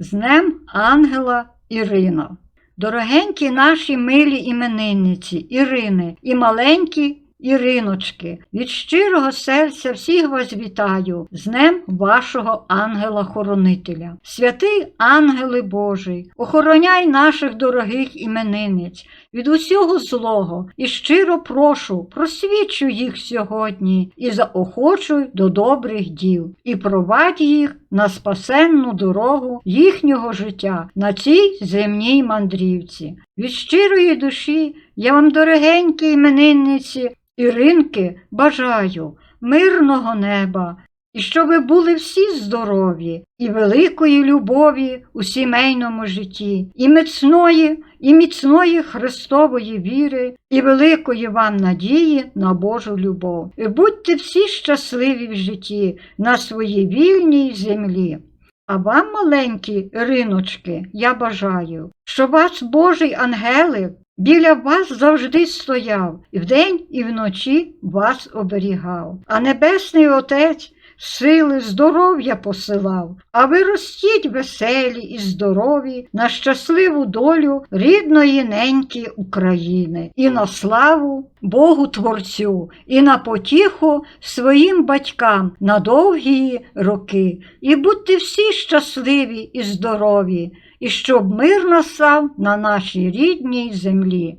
З Днем Ангела Ірина. Дорогенькі наші милі іменинниці Ірини і маленькі Іриночки, від щирого серця всіх вас вітаю з Днем вашого ангела-хоронителя. Святий ангели Божий, охороняй наших дорогих іменинниць від усього злого і щиро прошу, просвічуй їх сьогодні і заохочуй до добрих діл, і провадь їх на спасенну дорогу їхнього життя на цій земній мандрівці. Від щирої душі я вам, дорогенькі іменинниці, Іринки, бажаю мирного неба, і щоб ви були всі здорові, і великої любові у сімейному житті, і міцної, і міцної Христової віри, і великої вам надії на Божу любов. І будьте всі щасливі в житті на своїй вільній землі. А вам, маленькі Іриночки, я бажаю, щоб вас Божий ангелик біля вас завжди стояв, і вдень і вночі вас оберігав. А Небесний Отець сили, здоров'я посилав, а ви ростіть веселі і здорові на щасливу долю рідної неньки України і на славу Богу Творцю, і на потіху своїм батькам на довгі роки. І будьте всі щасливі і здорові, і щоб мир настав на нашій рідній землі.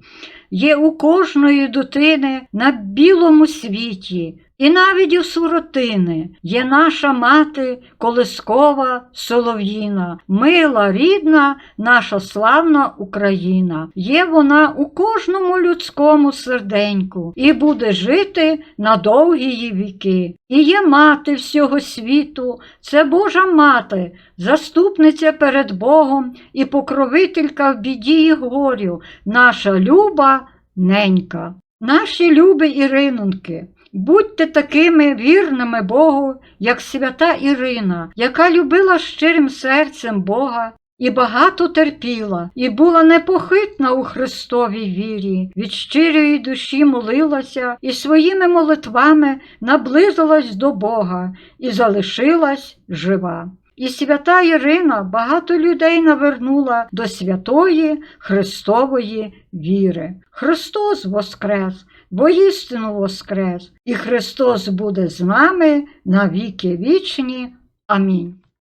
Є у кожної дитини на білому світі, і навіть у суротини є наша мати колискова солов'їна, мила, рідна, наша славна Україна. Є вона у кожному людському серденьку і буде жити на довгі її віки. І є мати всього світу, це Божа мати, заступниця перед Богом і покровителька в біді і горю, наша люба ненька. Наші любі Іриноньки, будьте такими вірними Богу, як свята Ірина, яка любила щирим серцем Бога і багато терпіла, і була непохитна у Христовій вірі, від щирої душі молилася і своїми молитвами наблизилась до Бога і залишилась жива. І свята Ірина багато людей навернула до святої Христової віри. Христос воскрес, воістину воскрес, і Христос буде з нами на віки вічні. Амінь.